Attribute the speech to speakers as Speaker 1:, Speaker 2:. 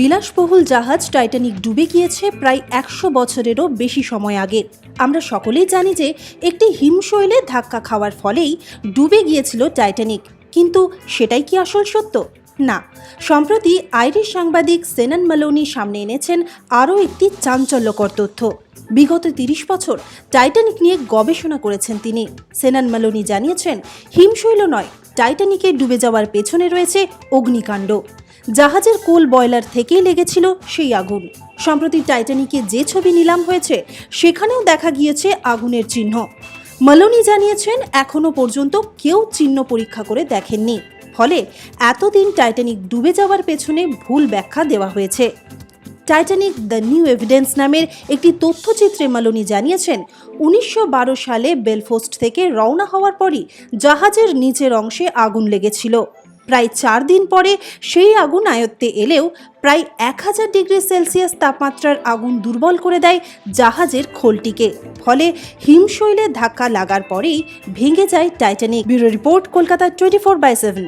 Speaker 1: বিলাসবহুল জাহাজ টাইটানিক ডুবে গিয়েছে প্রায় একশো বছরেরও বেশি সময় আগে। আমরা সকলেই জানি যে একটি হিমশৈলে ধাক্কা খাওয়ার ফলেই ডুবে গিয়েছিল টাইটানিক। কিন্তু সেটাই কি আসল সত্য? না। সম্প্রতি আইরিশ সাংবাদিক সেনান মালোনি সামনে এনেছেন আরও একটি চাঞ্চল্যকর তথ্য। বিগত তিরিশ বছর টাইটানিক নিয়ে গবেষণা করেছেন তিনি। সেনান মালোনি জানিয়েছেন হিমশৈল নয়, টাইটানিকে ডুবে যাওয়ার পেছনে রয়েছে অগ্নিকাণ্ড। জাহাজের কোল বয়লার থেকেই লেগেছিল সেই আগুন। সম্প্রতি টাইটানিকে যে ছবি নিলাম হয়েছে, সেখানেও দেখা গিয়েছে আগুনের চিহ্ন। মালোনি জানিয়েছেন এখনও পর্যন্ত কেউ চিহ্ন পরীক্ষা করে দেখেননি। ফলে এতদিন টাইটানিক ডুবে যাওয়ার পেছনে ভুল ব্যাখ্যা দেওয়া হয়েছে। টাইটানিক দ্য নিউ এভিডেন্স নামের একটি তথ্যচিত্রে মালোনি জানিয়েছেন, উনিশশো বারো সালে বেলফোস্ট থেকে রওনা হওয়ার পরই জাহাজের নিচের অংশে আগুন লেগেছিল। প্রায় চার দিন পরে সেই আগুন আয়ত্তে এলেও প্রায় এক হাজার ডিগ্রি সেলসিয়াস তাপমাত্রার আগুন দুর্বল করে দেয় জাহাজের খোলটিকে। ফলে হিমশৈলে ধাক্কা লাগার পরেই ভেঙে যায় Titanic bureau report, Kolkata twenty four by seven.